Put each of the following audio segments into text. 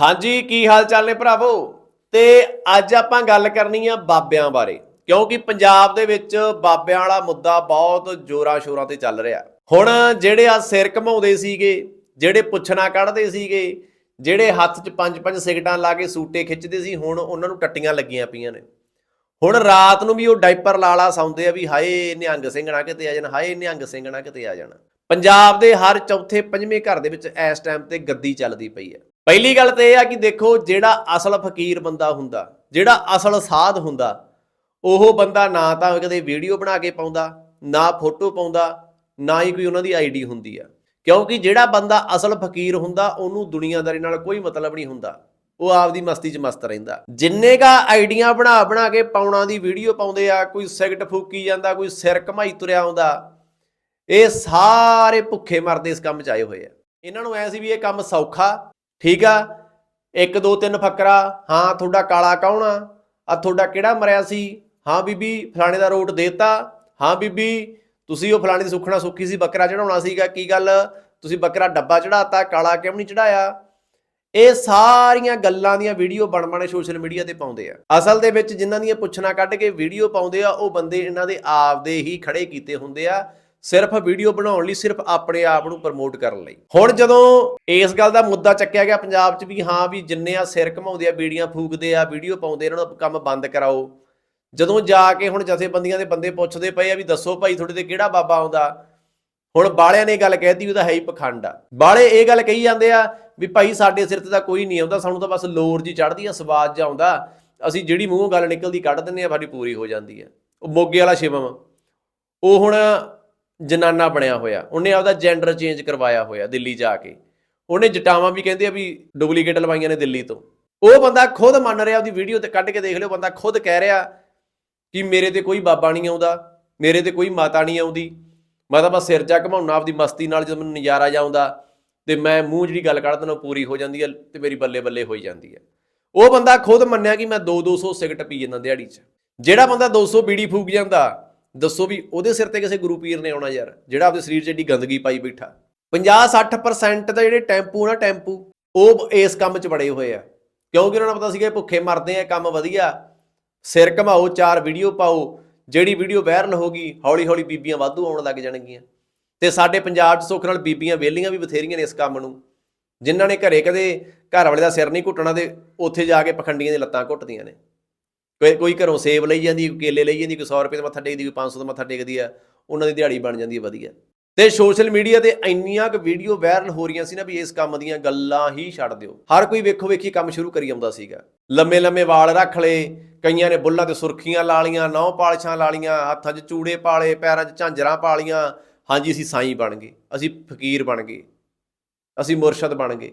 ਹਾਂਜੀ, ਕੀ ਹਾਲ ਚਾਲ ਨੇ ਭਰਾਵੋ? ਤੇ ਅੱਜ ਆਪਾਂ ਗੱਲ ਕਰਨੀ ਆ ਬਾਬਿਆਂ ਬਾਰੇ, ਕਿਉਂਕਿ ਪੰਜਾਬ ਦੇ ਵਿੱਚ ਬਾਬਿਆਂ ਵਾਲਾ ਮੁੱਦਾ ਬਹੁਤ ਜ਼ੋਰਾਂ ਸ਼ੋਰਾਂ ਤੇ ਚੱਲ ਰਿਹਾ। ਹੁਣ ਜਿਹੜੇ ਆ ਸਿਰ ਘਮਾਉਂਦੇ ਸੀਗੇ, ਜਿਹੜੇ ਪੁੱਛਣਾ ਕੱਢਦੇ ਸੀਗੇ, ਜਿਹੜੇ ਹੱਥ 'ਚ ਪੰਜ ਪੰਜ ਸਿਗਟਾਂ ਲਾ ਕੇ ਸੂਟੇ ਖਿੱਚਦੇ ਸੀ, ਹੁਣ ਉਹਨਾਂ ਨੂੰ ਟੱਟੀਆਂ ਲੱਗੀਆਂ ਪਈਆਂ ਨੇ। ਹੁਣ ਰਾਤ ਨੂੰ ਵੀ ਉਹ ਡਾਈਪਰ ਲਾਲਾ ਸੌਂਦੇ ਆ ਵੀ ਹਾਏ, ਨਿਹੰਗ ਸਿੰਘਣਾ ਕਿਤੇ ਆ ਜਾਣ, ਹਾਏ, ਨਿਹੰਗ ਸਿੰਘਣਾ ਕਿਤੇ ਆ ਜਾਣ। ਪੰਜਾਬ ਦੇ ਹਰ ਚੌਥੇ ਪੰਜਵੇਂ ਘਰ ਦੇ ਵਿੱਚ ਇਸ ਟਾਈਮ ਤੇ ਗੱਦੀ ਚੱਲਦੀ ਪਈ ਹੈ। ਪਹਿਲੀ ਗੱਲ ਤੇ ਇਹ ਆ ਕਿ ਦੇਖੋ ਜਿਹੜਾ ਅਸਲ ਫਕੀਰ ਬੰਦਾ ਹੁੰਦਾ, ਜਿਹੜਾ ਅਸਲ ਸਾਧ ਹੁੰਦਾ, ਉਹ ਬੰਦਾ ਨਾ ਤਾਂ ਕਦੇ ਵੀਡੀਓ ਬਣਾ ਕੇ ਪਾਉਂਦਾ, ਨਾ ਫੋਟੋ ਪਾਉਂਦਾ, ਨਾ ਹੀ ਕੋਈ ਉਹਨਾਂ ਦੀ ਆਈਡੀ ਹੁੰਦੀ ਆ। ਕਿਉਂਕਿ ਜਿਹੜਾ ਬੰਦਾ ਅਸਲ ਫਕੀਰ ਹੁੰਦਾ, ਉਹਨੂੰ ਦੁਨੀਆਦਾਰੀ ਨਾਲ ਕੋਈ ਮਤਲਬ ਨਹੀਂ ਹੁੰਦਾ। ਉਹ ਆਪਦੀ ਮਸਤੀ 'ਚ ਮਸਤ ਰਹਿੰਦਾ। ਜਿੰਨੇ ਕਾ ਆਈਡੀਆਂ ਬਣਾ ਬਣਾ ਕੇ ਪਾਉਣਾ ਦੀ ਵੀਡੀਓ ਪਾਉਂਦੇ ਆ, ਕੋਈ ਸਿਗਟ ਫੂਕੀ ਜਾਂਦਾ, ਕੋਈ ਸਿਰ ਘਮਾਈ ਤੁਰਿਆ ਆਉਂਦਾ, ਇਹ ਸਾਰੇ ਭੁੱਖੇ ਮਰਦੇ ਇਸ ਕੰਮ 'ਚ ਆਏ ਹੋਏ ਆ। ਇਹਨਾਂ ਨੂੰ ਐ ਸੀ ਵੀ ਇਹ ਕੰਮ ਸੌਖਾ ਠੀਕ ਆ? ਇੱਕ, ਦੋ, ਤਿੰਨ ਫੱਕਰਾ, ਹਾਂ, ਤੁਹਾਡਾ ਕਾਲਾ ਕੌਣ ਆ? ਆ ਤੁਹਾਡਾ ਕਿਹੜਾ ਮਰਿਆ ਸੀ? ਹਾਂ, ਬੀਬੀ, ਫਲਾਣੇ ਦਾ ਰੋਟ ਦੇਤਾ। ਹਾਂ, ਬੀਬੀ, ਤੁਸੀਂ ਉਹ ਫਲਾਣੇ ਦੀ ਸੁੱਖਣਾ ਸੁੱਖੀ ਸੀ, ਬੱਕਰਾ ਚੜਾਉਣਾ ਸੀਗਾ, ਕੀ ਗੱਲ? ਤੁਸੀਂ ਬੱਕਰਾ ਡੱਬਾ ਚੜਾਤਾ ਕਾਲਾ ਕਿਉਂ ਨਹੀਂ ਚੜਾਇਆ ਇਹ ਸਾਰੀਆਂ ਗੱਲਾਂ ਦੀਆਂ ਵੀਡੀਓ ਬਣ ਬਣੇ ਸੋਸ਼ਲ ਮੀਡੀਆ ਤੇ ਪਾਉਂਦੇ ਆ। ਅਸਲ ਦੇ ਵਿੱਚ ਜਿਨ੍ਹਾਂ ਦੀਆਂ ਪੁੱਛਣਾ ਕੱਢ ਕੇ ਵੀਡੀਓ ਪਾਉਂਦੇ ਆ, ਉਹ ਬੰਦੇ ਇਹਨਾਂ ਦੇ ਆਪਦੇ ਹੀ ਖੜੇ ਕੀਤੇ ਹੁੰਦੇ ਆ। ਸਿਰਫ ਵੀਡੀਓ ਬਣਾਉਣ ਲਈ, ਸਿਰਫ ਆਪਣੇ ਆਪ ਨੂੰ ਪ੍ਰਮੋਟ ਕਰਨ ਲਈ। ਹੁਣ ਜਦੋਂ ਇਸ ਗੱਲ ਦਾ ਮੁੱਦਾ ਚੱਕਿਆ ਗਿਆ ਪੰਜਾਬ 'ਚ ਵੀ, ਹਾਂ ਵੀ ਜਿੰਨੇ ਆ ਸਿਰ ਘਮਾਉਂਦੇ ਆ, ਬੀੜੀਆਂ ਫੂਕਦੇ ਆ, ਵੀਡੀਓ ਪਾਉਂਦੇ, ਇਹਨਾਂ ਨੂੰ ਕੰਮ ਬੰਦ ਕਰਾਓ। ਜਦੋਂ ਜਾ ਕੇ ਹੁਣ ਜਥੇਬੰਦੀਆਂ ਦੇ ਬੰਦੇ ਪੁੱਛਦੇ ਪਏ ਆ ਵੀ ਦੱਸੋ ਭਾਈ ਤੁਹਾਡੇ ਤੇ ਕਿਹੜਾ ਬਾਬਾ ਆਉਂਦਾ? ਹੁਣ ਬਾਲਿਆਂ ਨੇ ਇਹ ਗੱਲ ਕਹਿਤੀ ਉਹਦਾ ਹੈ ਹੀ ਪਖੰਡ ਆ। ਬਾਲੇ ਇਹ ਗੱਲ ਕਹੀ ਜਾਂਦੇ ਆ ਵੀ ਭਾਈ ਸਾਡੇ ਸਿਰ ਤੇ ਤਾਂ ਕੋਈ ਨਹੀਂ ਆਉਂਦਾ, ਸਾਨੂੰ ਤਾਂ ਬਸ ਲੋਰ ਜੀ ਚੜਦੀ ਆ ਸਵਾਦ ਜਾ ਆਉਂਦਾ। ਅਸੀਂ ਜਿਹੜੀ ਮੂੰਹੋਂ ਗੱਲ ਨਿਕਲਦੀ, ਕੱਢ ਦਿੰਨੇ ਆ, ਸਾਡੀ ਪੂਰੀ ਹੋ ਜਾਂਦੀ ਆ। ਉਹ ਮੋਗੇ ਵਾਲਾ ਸ਼ਿਵਮ। ਉਹ ਹੁਣ ਜਨਾਨਾ ਬਣਿਆ ਹੋਇਆ, ਉਹਨੇ ਆਪਦਾ ਜੈਂਡਰ ਚੇਂਜ ਕਰਵਾਇਆ ਹੋਇਆ ਦਿੱਲੀ ਜਾ ਕੇ। ਉਹਨੇ ਜਟਾਵਾਂ ਵੀ ਕਹਿੰਦੇ ਆ ਵੀ ਡੁਪਲੀਕੇਟ ਲਵਾਈਆਂ ਨੇ ਦਿੱਲੀ ਤੋਂ। ਉਹ ਬੰਦਾ ਖੁਦ ਮੰਨ ਰਿਹਾ, ਉਹਦੀ ਵੀਡੀਓ ਤੇ ਕੱਢ ਕੇ ਦੇਖ ਲਿਓ, ਬੰਦਾ ਖੁਦ ਕਹਿ ਰਿਹਾ ਕਿ ਮੇਰੇ ਤੇ ਕੋਈ ਬਾਬਾ ਨਹੀਂ ਆਉਂਦਾ, ਮੇਰੇ ਤੇ ਕੋਈ ਮਾਤਾ ਨਹੀਂ ਆਉਂਦੀ। ਮੈਂ ਤਾਂ ਬਸ ਸਿਰ ਜਾ ਘਮਾਉਣਾ, ਆਪਦੀ ਮਸਤੀ ਨਾਲ ਜਦੋਂ ਮੈਨੂੰ ਨਜ਼ਾਰਾ ਜਾਉਂਦਾ ਤੇ ਮੈਂ ਮੂੰਹ ਜਿਹੜੀ ਗੱਲ ਕੱਢ ਦਿੰਦਾ ਉਹ ਪੂਰੀ ਹੋ ਜਾਂਦੀ ਹੈ ਤੇ ਮੇਰੀ ਬੱਲੇ ਬੱਲੇ ਹੋਈ ਜਾਂਦੀ ਹੈ ਉਹ ਬੰਦਾ ਖੁਦ ਮੰਨਿਆ ਕਿ ਮੈਂ 2-200 ਸਿਗਰਟ ਪੀ ਜਾਂਦਾ ਦਿਹਾੜੀ 'ਚ। ਜਿਹੜਾ ਬੰਦਾ 200 ਬੀੜੀ ਫੂਕ ਜਾਂਦਾ ਦੱਸੋ ਵੀ ਉਹਦੇ ਸਿਰ ਤੇ ਕਿਸੇ ਗੁਰੂ ਪੀਰ ਨੇ ਆਉਣਾ ਯਾਰ, ਜਿਹੜਾ ਆਪਦੇ ਸਰੀਰ 'ਚ ਏਡੀ ਗੰਦਗੀ ਪਾਈ ਬੈਠਾ। 50-60% ਦਾ ਜਿਹੜੇ ਟੈਂਪੂ ਨਾ ਟੈਂਪੂ, ਉਹ ਇਸ ਕੰਮ 'ਚ ਬੜੇ ਹੋਏ ਆ। ਕਿਉਂਕਿ ਉਹਨਾਂ ਨੂੰ ਪਤਾ ਸੀਗਾ ਭੁੱਖੇ ਮਰਦੇ ਆ ਕੰਮ ਵਧੀਆ। ਸਿਰ ਘਮਾਓ, ਚਾਰ ਵੀਡੀਓ ਪਾਓ, ਜਿਹੜੀ ਵੀਡੀਓ ਵਾਇਰਲ ਹੋ ਗਈ ਹੌਲੀ ਹੌਲੀ ਬੀਬੀਆਂ ਵਾਧੂ ਆਉਣ ਲੱਗ ਜਾਣਗੀਆਂ। ਤੇ ਸਾਡੇ ਪੰਜਾਬ 'ਚ ਸੁੱਖ ਨਾਲ ਬੀਬੀਆਂ ਵਿਹਲੀਆਂ ਵੀ ਬਥੇਰੀਆਂ ਨੇ ਇਸ ਕੰਮ ਨੂੰ। ਜਿਨ੍ਹਾਂ ਨੇ ਘਰੇ ਕਦੇ ਘਰ ਵਾਲੇ ਦਾ ਸਿਰ ਨਹੀਂ ਘੁੱਟਣਾ ਤੇ ਉੱਥੇ ਜਾ ਕੇ ਪਖੰਡੀਆਂ ਦੀਆਂ ਲੱਤਾਂ ਘੁੱਟਦੀਆਂ ਨੇ। ਕੋਈ ਕੋਈ ਘਰੋਂ ਸੇਬ ਲਈ ਜਾਂਦੀ, ਕੋਈ ਕੇਲੇ ਲਈ ਜਾਂਦੀ, ਕੋਈ 100 ਰੁਪਏ ਦਾ ਮੱਥਾ ਟੇਕਦੀ, ਕੋਈ 500 ਦਾ ਮੱਥਾ ਟੇਕਦੀ ਆ, ਉਹਨਾਂ ਦੀ ਦਿਹਾੜੀ ਬਣ ਜਾਂਦੀ ਹੈ ਵਧੀਆ। ਤੇ ਸੋਸ਼ਲ ਮੀਡੀਆ ਤੇ ਇੰਨੀਆਂ ਕੁ ਵੀਡੀਓ ਵਾਇਰਲ ਹੋ ਰਹੀਆਂ ਸੀ ਨਾ ਵੀ ਇਸ ਕੰਮ ਦੀਆਂ ਗੱਲਾਂ ਹੀ ਛੱਡ ਦਿਓ। ਹਰ ਕੋਈ ਵੇਖੋ ਵੇਖੀ ਕੰਮ ਸ਼ੁਰੂ ਕਰੀ ਆਉਂਦਾ ਸੀਗਾ। ਲੰਮੇ ਲੰਮੇ ਵਾਲ ਰੱਖ ਲਏ, ਕਈਆਂ ਨੇ ਬੁੱਲਾਂ ਤੇ ਸੁਰਖੀਆਂ ਲਾ ਲੀਆਂ ਨੌ ਪਾਲਿਸ਼ਾਂ ਲਾ ਲੀਆਂ ਹੱਥਾਂ 'ਚ ਚੂੜੇ ਪਾਲੇ, ਪੈਰਾਂ 'ਚ ਝਾਂਜਰਾਂ ਪਾ ਲੀਆਂ ਹਾਂਜੀ, ਅਸੀਂ ਸਾਈਂ ਬਣ ਗਏ, ਅਸੀਂ ਫਕੀਰ ਬਣ ਗਏ, ਅਸੀਂ ਮੁਰਸ਼ਦ ਬਣ ਗਏ।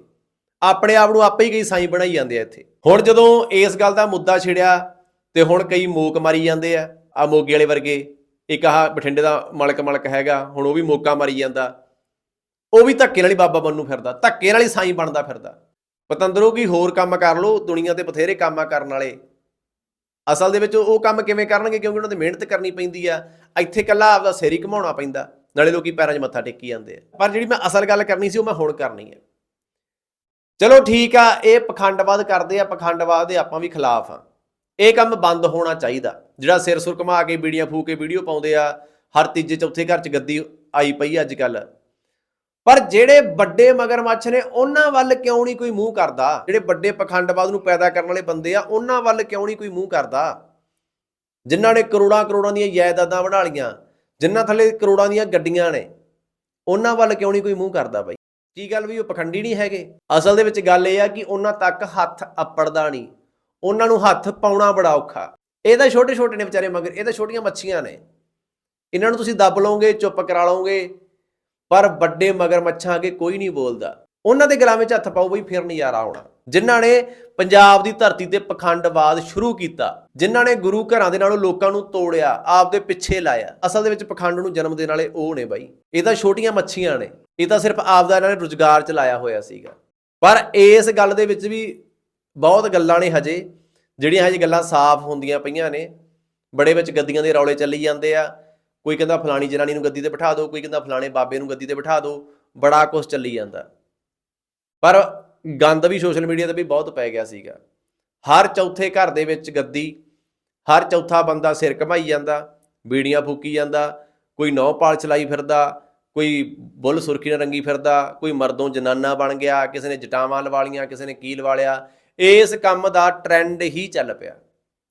ਆਪਣੇ ਆਪ ਨੂੰ ਆਪੇ ਹੀ ਕਈ ਸਾਈਂ ਬਣਾਈ ਜਾਂਦੇ ਆ ਇੱਥੇ। ਹੁਣ ਜਦੋਂ ਇਸ ਗੱਲ ਦਾ ਮੁੱਦਾ ਛਿੜਿਆ ਤੇ ਹੁਣ ਕਈ ਮੋਕ ਮਾਰੀ ਜਾਂਦੇ ਆ ਆ ਮੋਗੇ ਵਾਲੇ ਵਰਗੇ। ਇੱਕ ਆਹ ਬਠਿੰਡੇ ਦਾ ਮਲਕ ਮਲਕ ਹੈਗਾ, ਹੁਣ ਉਹ ਵੀ ਮੋਕਾ ਮਾਰੀ ਜਾਂਦਾ। ਉਹ ਵੀ ਧੱਕੇ ਨਾਲ ਹੀ ਬਾਬਾ ਬਣ ਨੂੰ ਫਿਰਦਾ, ਧੱਕੇ ਨਾਲ ਹੀ ਸਾਈਂ ਬਣਦਾ ਫਿਰਦਾ। ਪਤੰਦਰੋ ਕੀ ਹੋਰ ਕੰਮ ਕਰ ਲੋ ਦੁਨੀਆ ਤੇ ਬਥੇਰੇ ਕੰਮ ਕਰਨ ਵਾਲੇ। ਅਸਲ ਦੇ ਵਿੱਚ ਉਹ ਕੰਮ ਕਿਵੇਂ ਕਰਨਗੇ, ਕਿਉਂਕਿ ਉਹਨਾਂ ਦੀ ਮਿਹਨਤ ਕਰਨੀ ਪੈਂਦੀ ਆ। ਇੱਥੇ ਕੱਲਾ ਆਪਦਾ ਸਿਰ ਹੀ ਘਮਾਉਣਾ ਪੈਂਦਾ, ਨਾਲੇ ਲੋਕੀ ਪੈਰਾਂ 'ਚ ਮੱਥਾ ਟੇਕੀ ਜਾਂਦੇ ਆ। ਪਰ ਜਿਹੜੀ ਮੈਂ ਅਸਲ ਗੱਲ ਕਰਨੀ ਸੀ, ਉਹ ਮੈਂ ਹੁਣ ਕਰਨੀ ਹੈ ਚਲੋ ਠੀਕ ਆ, ਇਹ ਪਖੰਡਵਾਦ ਕਰਦੇ ਆ, ਪਖੰਡਵਾਦ ਦੇ ਆਪਾਂ ਵੀ ਖਿਲਾਫ ਆ। ਇਹ ਕੰਮ ਬੰਦ ਹੋਣਾ ਚਾਹੀਦਾ। ਜਿਹੜਾ ਸਿਰ ਸੁਰ ਘਮਾ ਕੇ ਬੀੜੀਆਂ ਫੂਕ ਕੇ ਵੀਡੀਓ ਪਾਉਂਦੇ ਆ, ਹਰ ਤੀਜੇ ਚੌਥੇ ਘਰ 'ਚ ਗੱਦੀ ਆਈ ਪਈ ਅੱਜ ਕੱਲ ਪਰ ਜਿਹੜੇ ਵੱਡੇ ਮਗਰਮੱਛ ਨੇ, ਉਹਨਾਂ ਵੱਲ ਕਿਉਂ ਨਹੀਂ ਕੋਈ ਮੂੰਹ ਕਰਦਾ? ਜਿਹੜੇ ਵੱਡੇ ਪਖੰਡਵਾਦ ਨੂੰ ਪੈਦਾ ਕਰਨ ਵਾਲੇ ਬੰਦੇ ਆ, ਉਹਨਾਂ ਵੱਲ ਕਿਉਂ ਨਹੀਂ ਕੋਈ ਮੂੰਹ ਕਰਦਾ? ਜਿਨ੍ਹਾਂ ਨੇ ਕਰੋੜਾਂ ਕਰੋੜਾਂ ਦੀਆਂ ਜਾਇਦਾਦਾਂ ਬਣਾ ਲੀਆਂ ਜਿਨ੍ਹਾਂ ਥੱਲੇ ਕਰੋੜਾਂ ਦੀਆਂ ਗੱਡੀਆਂ ਨੇ, ਉਹਨਾਂ ਵੱਲ ਕਿਉਂ ਨਹੀਂ ਕੋਈ ਮੂੰਹ ਕਰਦਾ ਬਾਈ? ਕੀ ਗੱਲ ਵੀ ਉਹ ਪਖੰਡੀ ਨਹੀਂ ਹੈਗੇ? ਅਸਲ ਦੇ ਵਿੱਚ ਗੱਲ ਇਹ ਆ ਕਿ ਉਹਨਾਂ ਤੱਕ ਹੱਥ ਅੱਪੜਦਾ ਨਹੀਂ। ਉਹਨਾਂ ਨੂੰ ਹੱਥ ਪਾਉਣਾ ਬੜਾ ਔਖਾ। ਇਹ ਤਾਂ ਛੋਟੇ ਛੋਟੇ ਨੇ ਵਿਚਾਰੇ, ਮਗਰ ਇਹ ਤਾਂ ਛੋਟੀਆਂ ਮੱਛੀਆਂ ਨੇ। ਇਹਨਾਂ ਨੂੰ ਤੁਸੀਂ ਦੱਬ ਲਓਗੇ, ਚੁੱਪ ਕਰਾ ਲਓਗੇ, ਪਰ ਵੱਡੇ ਮਗਰਮੱਛਾਂ ਅੱਗੇ ਕੋਈ ਨਹੀਂ ਬੋਲਦਾ। ਉਹਨਾਂ ਦੇ ਗਲਾਂ ਵਿੱਚ ਹੱਥ ਪਾਓ ਬਈ, ਫਿਰ ਨਜ਼ਾਰਾ ਆਉਣਾ। ਜਿਨ੍ਹਾਂ ਨੇ ਪੰਜਾਬ ਦੀ ਧਰਤੀ ਤੇ ਪਖੰਡਵਾਦ ਸ਼ੁਰੂ ਕੀਤਾ, ਜਿਨ੍ਹਾਂ ਨੇ ਗੁਰੂ ਘਰਾਂ ਦੇ ਨਾਲੋਂ ਲੋਕਾਂ ਨੂੰ ਤੋੜਿਆ, ਆਪਦੇ ਪਿੱਛੇ ਲਾਇਆ, ਅਸਲ ਦੇ ਵਿੱਚ ਪਖੰਡ ਨੂੰ ਜਨਮ ਦੇਣ ਵਾਲੇ ਉਹ ਨੇ ਬਾਈ। ਇਹ ਤਾਂ ਛੋਟੀਆਂ ਮੱਛੀਆਂ ਨੇ। ਇਹ ਤਾਂ ਸਿਰਫ ਆਪਦਾ ਇਹਨਾਂ ਨੇ ਰੁਜ਼ਗਾਰ ਚਲਾਇਆ ਹੋਇਆ ਸੀਗਾ। ਪਰ ਇਸ ਗੱਲ ਦੇ ਵਿੱਚ ਵੀ ਬਹੁਤ ਗੱਲਾਂ ਨੇ ਹਜੇ, ਜਿਹੜੀਆਂ ਹਜੇ ਗੱਲਾਂ ਸਾਫ਼ ਹੁੰਦੀਆਂ ਪਈਆਂ ਨੇ। ਬੜੇ ਵਿੱਚ ਗੱਦੀਆਂ ਦੇ ਰੌਲੇ ਚੱਲੀ ਜਾਂਦੇ ਆ। ਕੋਈ ਕਹਿੰਦਾ ਫਲਾਣੀ ਜਨਾਨੀ ਨੂੰ ਗੱਦੀ ਤੇ ਬਿਠਾ ਦਿਓ ਕੋਈ ਕਹਿੰਦਾ ਫਲਾਣੇ ਬਾਬੇ ਨੂੰ ਗੱਦੀ ਤੇ ਬਿਠਾ ਦਿਓ ਬੜਾ ਕੁਝ ਚੱਲੀ ਜਾਂਦਾ। ਪਰ ਗੰਦ ਵੀ ਸੋਸ਼ਲ ਮੀਡੀਆ ਤੇ ਵੀ ਬਹੁਤ ਪੈ ਗਿਆ ਸੀਗਾ। ਹਰ ਚੌਥੇ ਘਰ ਦੇ ਵਿੱਚ ਗੱਦੀ, ਹਰ ਚੌਥਾ ਬੰਦਾ ਸਿਰ ਘਮਾਈ ਜਾਂਦਾ, ਬੀੜੀਆਂ ਫੂਕੀ ਜਾਂਦਾ, ਕੋਈ ਨੌ ਪਾਲ ਚਲਾਈ ਫਿਰਦਾ, ਕੋਈ ਬੁੱਲ ਸੁਰਖੀ ਨਾਲ ਰੰਗੀ ਫਿਰਦਾ, ਕੋਈ ਮਰਦੋਂ ਜਨਾਨਾ ਬਣ ਗਿਆ, ਕਿਸੇ ਨੇ ਜਟਾਵਾਂ ਲਵਾ ਲੀਆਂ ਕਿਸੇ ਨੇ ਕੀ ਲਵਾ ਲਿਆ ਇਸ ਕੰਮ ਦਾ ਟ੍ਰੈਂਡ ਹੀ ਚੱਲ ਪਿਆ।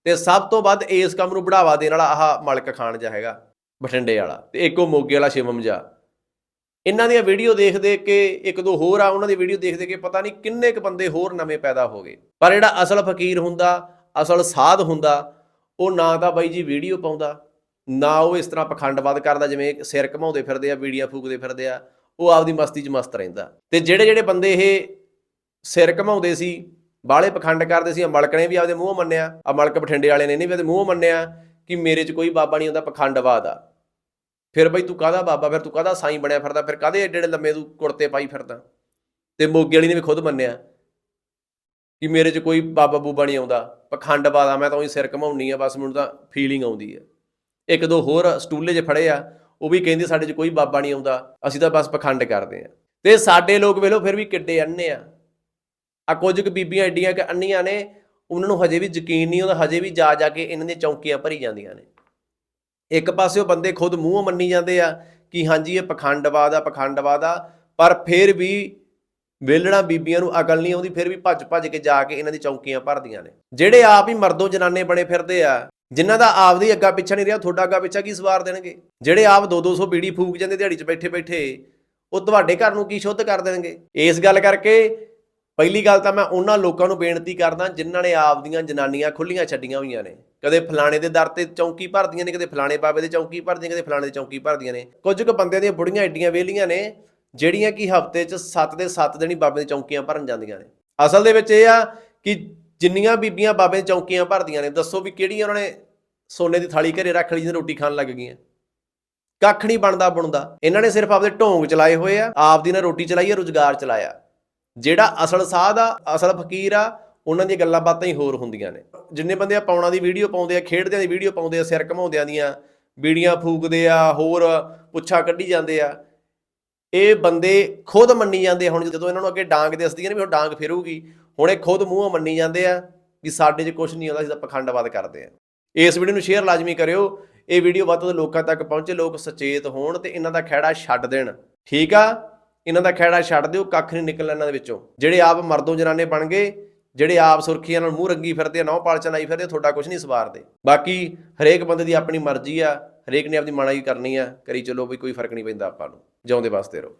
ਤੇ ਸਭ ਤੋਂ ਵੱਧ ਇਸ ਕੰਮ ਨੂੰ ਬੜਾਵਾ ਦੇਣ ਵਾਲਾ ਆਹ ਮਲਕ ਖਾਨ ਜਿਹਾ ਹੈਗਾ, ਬਠਿੰਡੇ ਵਾਲਾ ਤੇ ਇੱਕ ਉਹ ਮੋਗੇ ਵਾਲਾ ਸ਼ਿਵਮ ਜਾ। ਇਹਨਾਂ ਦੀਆਂ ਵੀਡੀਓ ਦੇਖ ਦੇਖ ਕੇ ਇੱਕ ਦੋ ਹੋਰ ਆ, ਉਹਨਾਂ ਦੀ ਵੀਡੀਓ ਦੇਖ ਦੇਖ ਕੇ ਪਤਾ ਨਹੀਂ ਕਿੰਨੇ ਕ ਬੰਦੇ ਹੋਰ ਨਵੇਂ ਪੈਦਾ ਹੋ ਗਏ। ਪਰ ਜਿਹੜਾ ਅਸਲ ਫਕੀਰ ਹੁੰਦਾ, ਅਸਲ ਸਾਧ ਹੁੰਦਾ, ਉਹ ਨਾ ਤਾਂ ਬਾਈ ਜੀ ਵੀਡੀਓ ਪਾਉਂਦਾ, ਨਾ ਉਹ ਇਸ ਤਰ੍ਹਾਂ ਪਖੰਡਵਾਦ ਕਰਦਾ, ਜਿਵੇਂ ਸਿਰ ਘਮਾਉਂਦੇ ਫਿਰਦੇ ਆ ਵੀਡੀਓ ਫੂਕਦੇ ਫਿਰਦੇ ਆ, ਉਹ ਆਪਦੀ ਮਸਤੀ 'ਚ ਮਸਤ ਰਹਿੰਦਾ। ਤੇ ਜਿਹੜੇ ਜਿਹੜੇ ਬੰਦੇ ਇਹ ਸਿਰ ਘਮਾਉਂਦੇ ਸੀ ਬਾਲੇ ਪਖੰਡ ਕਰਦੇ ਸੀ, ਅਮਲਕ ਨੇ ਵੀ ਆਪਦੇ ਮੂੰਹ ਮੰਨਿਆ। ਅਮਲਕ ਬਠਿੰਡੇ ਵਾਲੇ ਨੇ ਨਹੀਂ ਵੀ ਆਪਦੇ ਮੂੰਹ ਮੰਨਿਆ ਕਿ ਮੇਰੇ 'ਚ ਕੋਈ ਬਾਬਾ ਨਹੀਂ ਹੁੰਦਾ, ਪਖੰਡਵਾਦ ਆ। ਫਿਰ ਬਈ ਤੂੰ ਕਾਹਦਾ ਬਾਬਾ? ਫਿਰ ਤੂੰ ਕਾਹਦਾ ਸਾਈਂ ਬਣਿਆ ਫਿਰਦਾ? ਫਿਰ ਕਾਹਦੇ ਏਡੇ ਏਡੇ ਲੰਮੇ ਤੂੰ ਕੁੜਤੇ ਪਾਈ ਫਿਰਦਾ? ਤੇ ਮੋਗੇ ਵਾਲੀ ਨੇ ਵੀ ਖੁਦ ਮੰਨਿਆ ਕਿ ਮੇਰੇ 'ਚ ਕੋਈ ਬਾਬਾ ਬੂਬਾ ਨਹੀਂ ਆਉਂਦਾ। ਪਖੰਡਵਾਦ ਆ, ਮੈਂ ਤਾਂ ਉਹੀ ਸਿਰ ਘਮਾਉਣੀ ਆ, ਬਸ ਮੈਨੂੰ ਤਾਂ ਫੀਲਿੰਗ ਆਉਂਦੀ ਆ। ਇੱਕ ਦੋ ਹੋਰ ਸਟੂਲੇ 'ਚ ਫੜੇ ਆ, ਉਹ ਵੀ ਕਹਿੰਦੇ ਸਾਡੇ 'ਚ ਕੋਈ ਬਾਬਾ ਨਹੀਂ ਆਉਂਦਾ, ਅਸੀਂ ਤਾਂ ਬਸ ਪਖੰਡ ਕਰਦੇ ਆ। ਤੇ ਸਾਡੇ ਲੋਕ ਵੇਲੋ ਫਿਰ ਵੀ ਕਿੱਡੇ ਅੰਨੇ ਆ। ਆ ਕੁਝ ਕੁ ਬੀਬੀਆਂ ਐਡੀਆਂ ਕਿ ਅੰਨੀਆਂ ਨੇ, ਉਹਨਾਂ ਨੂੰ ਹਜੇ ਵੀ ਯਕੀਨ ਨਹੀਂ, ਉਹਦਾ ਹਜੇ ਵੀ ਜਾ ਜਾ ਕੇ ਇਹਨਾਂ ਦੀਆਂ ਚੌਂਕੀਆਂ ਭਰੀ ਜਾਂਦੀਆਂ ਨੇ। ਇੱਕ ਪਾਸੇ ਉਹ ਬੰਦੇ ਖੁਦ ਮੂੰਹ ਮੰਨੀ ਜਾਂਦੇ ਆ ਕਿ ਹਾਂਜੀ, ਇਹ ਪਖੰਡਵਾਦ ਆ ਪਖੰਡਵਾਦ ਆ, ਪਰ ਫਿਰ ਵੀ ਵੇਲਣਾ ਬੀਬੀਆਂ ਨੂੰ ਅਕਲ ਨਹੀਂ ਆਉਂਦੀ, ਫਿਰ ਵੀ ਭੱਜ ਭੱਜ ਕੇ ਜਾ ਕੇ ਇਹਨਾਂ ਦੀ ਚੌਂਕੀਆਂ ਭਰਦੀਆਂ ਨੇ। ਜਿਹੜੇ ਆਪ ਹੀ ਮਰਦੋਂ ਜਨਾਨੇ ਬਣੇ ਫਿਰਦੇ ਆ, ਜਿਨ੍ਹਾਂ ਦਾ ਆਪਦੀ ਅੱਗਾ ਪਿੱਛਾ ਨਹੀਂ ਰਿਹਾ ਤੁਹਾਡਾ ਅੱਗਾ ਪਿੱਛਾ ਕੀ ਸਵਾਰ ਦੇਣਗੇ? ਜਿਹੜੇ ਆਪ 2-200 ਬੀੜੀ ਫੂਕ ਜਾਂਦੇ ਦਿਹਾੜੀ 'ਚ ਬੈਠੇ ਬੈਠੇ ਉਹ ਤੁਹਾਡੇ ਘਰ ਨੂੰ ਕੀ ਸ਼ੁੱਧ ਕਰ ਦੇਣਗੇ? ਇਸ ਗੱਲ ਕਰਕੇ ਪਹਿਲੀ ਗੱਲ ਤਾਂ ਮੈਂ ਉਹਨਾਂ ਲੋਕਾਂ ਨੂੰ ਬੇਨਤੀ ਕਰਦਾ ਜਿਨ੍ਹਾਂ ਨੇ ਆਪਦੀਆਂ ਜਨਾਨੀਆਂ ਖੁੱਲੀਆਂ ਛੱਡੀਆਂ ਹੋਈਆਂ ਨੇ। ਕਦੇ ਫਲਾਣੇ ਦੇ ਦਰ ਤੇ ਚੌਂਕੀ ਭਰਦੀਆਂ ਨੇ, ਕਦੇ ਫਲਾਣੇ ਬਾਬੇ ਦੇ ਚੌਂਕੀ ਭਰਦੀਆਂ, ਕਦੇ ਫਲਾਣੇ ਦੇ ਚੌਂਕੀ ਭਰਦੀਆਂ ਨੇ। ਕੁਝ ਕੁ ਬੰਦਿਆਂ ਦੀਆਂ ਬੁੜੀਆਂ ਐਡੀਆਂ ਵੇਲੀਆਂ ਨੇ, ਜਿਹੜੀਆਂ ਕਿ ਹਫ਼ਤੇ 'ਚ 7 ਦੇ 7 ਦਿਨ ਹੀ ਬਾਬੇ ਦੀ ਚੌਂਕੀਆਂ ਭਰਨ ਜਾਂਦੀਆਂ ਨੇ। ਅਸਲ ਦੇ ਵਿੱਚ ਇਹ ਆ ਕਿ ਜਿੰਨੀਆਂ ਬੀਬੀਆਂ ਬਾਬੇ ਦੀ ਚੌਂਕੀਆਂ ਭਰਦੀਆਂ ਨੇ, ਦੱਸੋ ਵੀ ਕਿਹੜੀਆਂ ਉਹਨਾਂ ਨੇ ਸੋਨੇ ਦੀ ਥਾਲੀ ਘਰੇ ਰੱਖ ਲਈ ਜਿਹਨੇ ਰੋਟੀ ਖਾਣ ਲੱਗ ਗਈਆਂ। ਕੱਖ ਨਹੀਂ ਬਣਦਾ ਬੁਣਦਾ ਇਹਨਾਂ ਨੇ ਸਿਰਫ ਆਪਦੇ ਢੋਂਗ ਚਲਾਏ ਹੋਏ ਆ, ਆਪਦੀ ਨਾ ਰੋਟੀ ਚਲਾਈ ਆ, ਰੁਜ਼ਗਾਰ ਚਲਾਇਆ। ਜਿਹੜਾ ਅਸਲ ਸਾਧ ਆ, ਅਸਲ ਫਕੀਰ ਆ, ਉਹਨਾਂ ਦੀਆਂ ਗੱਲਾਂ ਬਾਤਾਂ ਹੀ ਹੋਰ ਹੁੰਦੀਆਂ ਨੇ। ਜਿੰਨੇ ਬੰਦੇ ਆ ਪਾਉਣਾ ਦੀ ਵੀਡੀਓ ਪਾਉਂਦੇ ਆ, ਖੇਡਦਿਆਂ ਦੀ ਵੀਡੀਓ ਪਾਉਂਦੇ ਆ, ਸਿਰ ਘਮਾਉਂਦਿਆਂ ਦੀਆਂ, ਬੀੜੀਆਂ ਫੂਕਦੇ ਆ, ਹੋਰ ਪੁੱਛਾ ਕੱਢੀ ਜਾਂਦੇ ਆ। ਇਹ ਬੰਦੇ ਖੁਦ ਮੰਨੀ ਜਾਂਦੇ ਆ। ਹੁਣ ਜਦੋਂ ਇਹਨਾਂ ਨੂੰ ਅੱਗੇ ਡਾਂਗ ਦਿਸਦੀ ਹੈ ਨਾ ਵੀ ਉਹ ਡਾਂਗ ਫਿਰੂਗੀ, ਹੁਣ ਇਹ ਖੁਦ ਮੂੰਹੋਂ ਮੰਨੀ ਜਾਂਦੇ ਆ ਵੀ ਸਾਡੇ 'ਚ ਕੁਝ ਨਹੀਂ ਆਉਂਦਾ ਅਸੀਂ ਤਾਂ ਪਖੰਡਵਾਦ ਕਰਦੇ ਆ। ਇਸ ਵੀਡੀਓ ਨੂੰ ਸ਼ੇਅਰ ਲਾਜ਼ਮੀ ਕਰਿਓ। ਇਹ ਵੀਡੀਓ ਵੱਧ ਤੋਂ ਵੱਧ ਲੋਕਾਂ ਤੱਕ ਪਹੁੰਚੇ, ਲੋਕ ਸੁਚੇਤ ਹੋਣ ਤੇ ਇਹਨਾਂ ਦਾ ਖਹਿੜਾ ਛੱਡ ਦੇਣ। ਠੀਕ ਆ? ਇਹਨਾਂ ਦਾ ਖੈੜਾ ਛੱਡ ਦਿਓ, ਕੱਖ ਨਹੀਂ ਨਿਕਲਣਾ ਇਹਨਾਂ ਦੇ ਵਿੱਚੋਂ। ਜਿਹੜੇ ਆਪ ਮਰਦੋਂ ਜਨਾਨੇ ਬਣ ਗਏ, ਜਿਹੜੇ ਆਪ ਸੁਰਖੀਆਂ ਨਾਲ ਮੂੰਹ ਰੰਗੀ ਫਿਰਦੇ ਆ ਨੌ ਪਾਲਚਾ ਲਾਈ ਫਿਰਦੇ ਤੁਹਾਡਾ ਕੁਝ ਨਹੀਂ ਸਵਾਰਦੇ। ਬਾਕੀ ਹਰੇਕ ਬੰਦੇ ਦੀ ਆਪਣੀ ਮਰਜ਼ੀ ਆ, ਹਰੇਕ ਨੇ ਆਪਣੀ ਮਾਣਾਈ ਕਰਨੀ ਆ, ਕਰੀ ਚਲੋ ਵੀ ਕੋਈ ਫ਼ਰਕ ਨਹੀਂ ਪੈਂਦਾ ਆਪਾਂ ਨੂੰ। ਜਿਉਂਦੇ ਵਾਸਤੇ ਰਹੋ।